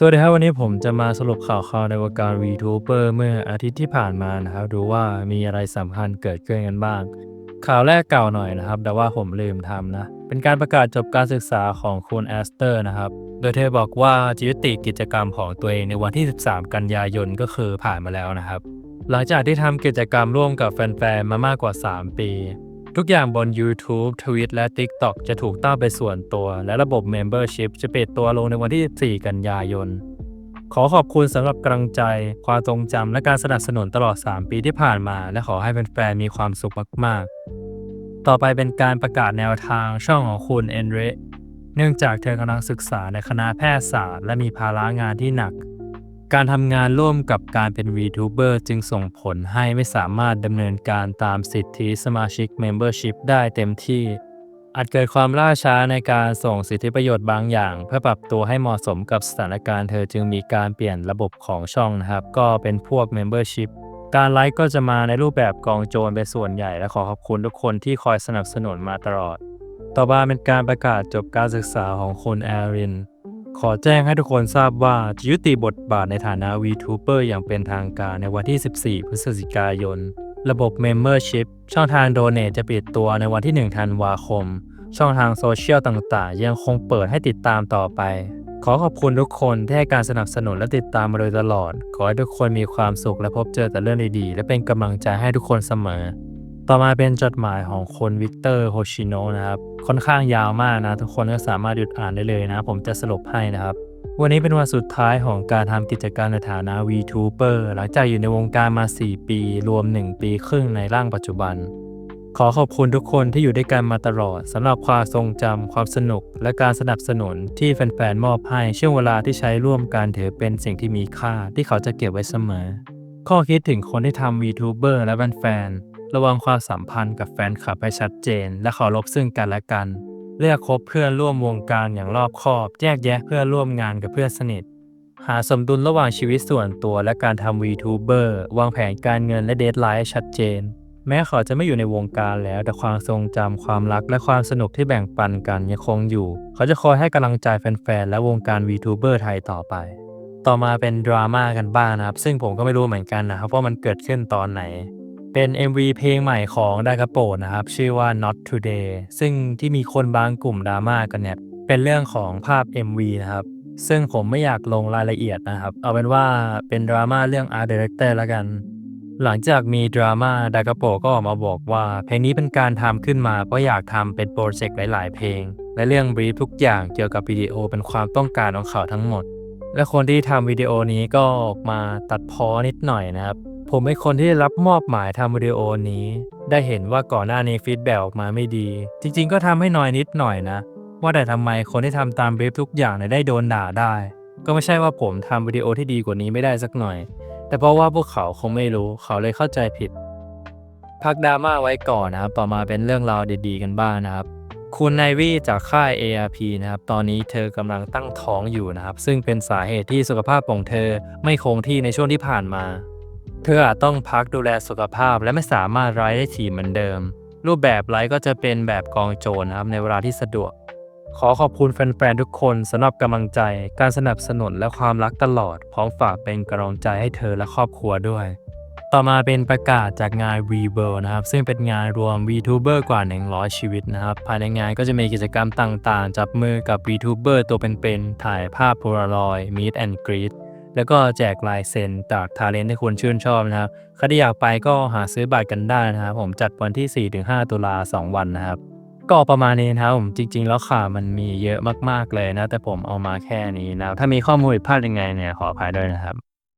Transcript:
สวัสดีครับ วันนี้ผมจะมาสรุปข่าวข่าวในวงการ VTuber เมื่ออาทิตย์ที่ผ่านมานะครับ ดูว่ามีอะไรสำคัญเกิดขึ้นกันบ้าง ข่าวแรกเก่าหน่อยนะครับ แต่ว่าผมลืมทำนะ เป็นการประกาศจบการศึกษาของคุณแอสเตอร์นะครับ โดยเธอบอกว่าจะยุติกิจกรรมของตัวเองในวันที่ 13 กันยายนก็คือผ่านมาแล้วนะครับ หลังจากที่ทำกิจกรรมร่วมกับแฟนๆมามากกว่า 3 ปี ทุกอย่างบน YouTube Twitch และ TikTok จะถูกตั้งเป็นส่วนตัว และระบบ Membership จะเปิดตัวลงในวันที่ 4 กันยายน ขอขอบคุณสำหรับกำลังใจ ความทรงจำและการสนับสนุนตลอด 3 ปีที่ผ่านมา และขอให้แฟนๆมีความสุขมาก ๆ ต่อไปเป็นการประกาศแนวทางช่องของคุณเอนเรเนื่องจากเธอกำลังศึกษาในคณะแพทยศาสตร์ และมีภาระงานที่หนัก การทำงานร่วมกับการเป็น VTuber จึงส่งผลให้ไม่สามารถดำเนินการตามสิทธิสมาชิก Membership ได้เต็มที่ อาจเกิดความล่าช้าในการส่งสิทธิประโยชน์บางอย่าง เพื่อปรับตัวให้เหมาะสมกับสถานการณ์เธอจึงมีการเปลี่ยนระบบของช่องนะครับ ก็เป็นพวก Membership การไลฟ์ก็จะมาในรูปแบบกองโจรเป็นส่วนใหญ่และขอขอบคุณทุกคนที่คอยสนับสนุนมาตลอด ต่อมาเป็นการประกาศจบการศึกษาของคุณแอริน ขอแจ้งให้ทุกคนทราบว่าจะยุติบทบาทในฐานะ VTuber อย่างเป็นทางการในวันที่ 14 พฤศจิกายน ระบบ Membership ช่องทาง Donate จะปิดตัวในวันที่ 1 ธันวาคม ช่องทางโซเชียลต่างๆ ยังคงเปิดให้ติดตามต่อไป ขอขอบคุณทุกคนที่ให้การสนับสนุนและติดตามมาโดยตลอด ขอให้ทุกคนมีความสุขและพบเจอแต่เรื่องดีๆ และเป็นกำลังใจให้ทุกคนเสมอ ต่อมาเป็นจดหมายของคนวิกเตอร์โฮชิโนะนะครับค่อนข้างยาวมากนะ ทุกคนก็สามารถหยุดอ่านได้เลยนะ ผมจะสรุปให้นะครับ วันนี้เป็นวันสุดท้ายของการทำกิจการในฐานะ VTuber หลังจากอยู่ในวงการมา 4 ปี รวม 1 ปีครึ่งในร่างปัจจุบัน ขอขอบคุณทุกคนที่อยู่ด้วยกันมาตลอดสำหรับความทรงจำความสนุก และการสนับสนุนที่แฟนๆมอบให้ช่วงเวลาที่ใช้ร่วมกันถือเป็นสิ่งที่มีค่าที่เขาจะเก็บไว้เสมอ ข้อคิดถึงคนที่ทำ VTuber และแฟนๆ ระวังความสัมพันธ์กับแฟนคลับให้ชัดเจน และเคารพซึ่งกันและกัน เลือกคบเพื่อนร่วมวงการอย่างรอบคอบ แยกแยะเพื่อนร่วมงานกับเพื่อนสนิท หาสมดุลระหว่างชีวิตส่วนตัวและการทำ VTuber วางแผนการเงินและเดทไลน์ให้ชัดเจน แม้เขาจะไม่อยู่ในวงการแล้วแต่ความทรงจำความรักและความสนุกที่แบ่งปันกันยังคงอยู่ เขาจะคอยให้กำลังใจแฟนๆและวงการ VTuber ไทยต่อไปต่อมาเป็นดราม่ากันบ้างนะครับ ซึ่งผมก็ไม่รู้เหมือนกันนะครับว่ามันเกิดขึ้นตอนไหน เป็น MV เพลงใหม่ของดากาโปนะครับ ชื่อว่า Not Today ซึ่งที่มีคนบางกลุ่มดราม่ากันเนี่ย เป็นเรื่องของภาพ MV นะครับ ซึ่งผมไม่อยากลงรายละเอียดนะครับ เอาเป็นว่าเป็นดราม่าเรื่อง Art Director แล้วกัน หลังจากมีดราม่าดากาโปก็ออกมาบอกว่า เพลงนี้เป็นการทำขึ้นมาเพราะอยากทำเป็นโปรเจกต์หลาย ๆ เพลง และเรื่องบรีฟทุกอย่างเกี่ยวกับวิดีโอเป็นความต้องการของเขาทั้งหมดและคนที่ทำวิดีโอนี้ก็ออกมาตัดพ้อนิดหน่อยนะครับ ผมเป็นคนที่รับมอบหมายทำวิดีโอนี้ ได้เห็นว่าก่อนหน้านี้ฟีดแบ็กออกมาไม่ดี จริง ๆ ก็ทำให้น้อยนิดหน่อยนะ ว่าแต่ทำไมคนที่ทำตามเบรฟทุกอย่างเนี่ยได้โดนด่าได้ ก็ไม่ใช่ว่าผมทำวิดีโอที่ดีกว่านี้ไม่ได้สักหน่อย แต่เพราะว่าพวกเขาคงไม่รู้เขาเลยเข้าใจผิด พักดราม่าไว้ก่อนนะครับต่อมาเป็นเรื่องราวดีๆ กันบ้างนะครับคุณไนวี่จากค่าย ARP นะครับ ตอนนี้เธอกำลังตั้งท้องอยู่นะครับ ซึ่งเป็นสาเหตุที่สุขภาพของเธอไม่คงที่ในช่วงที่ผ่านมา เธออาจต้องพักดูแลสุขภาพและไม่สามารถไลฟ์ได้ถี่เหมือนเดิม รูปแบบไลฟ์ก็จะเป็นแบบกองโจรนะครับในเวลาที่สะดวก ขอขอบคุณแฟนๆทุกคนสำหรับกำลังใจ การสนับสนุนและความรักตลอด พร้อมฝากเป็นกำลังใจให้เธอและครอบครัวด้วย ต่อมาเป็นประกาศจากงาน v w o r l d นะครับ ซึ่งเป็นงานรวม VTuber กว่า 100 ชีวิตนะครับ ภายในงานก็จะมีกิจกรรมต่างๆ จับมือกับ VTuber ตัวเป็นๆถ่ายภาพโพลารอยด์ Meet and Greet แล้วก็แจกลายเซ็นจากทาเลนที่คุณชื่นชอบนะครับใครที่อยากไปก็หาซื้อบัตรกันได้นะครับ ผมจัดวันที่ 4-5 ตุลา2 วันนะครับก็ประมาณนี้นะครับผมจริง ๆ แล้วข่าวมันมีเยอะมากๆเลยนะ แต่ผมเอามาแค่นี้นะ ถ้ามีข้อมูลผิดพลาดยังไงเนี่ยขออภัยด้วยนะครับ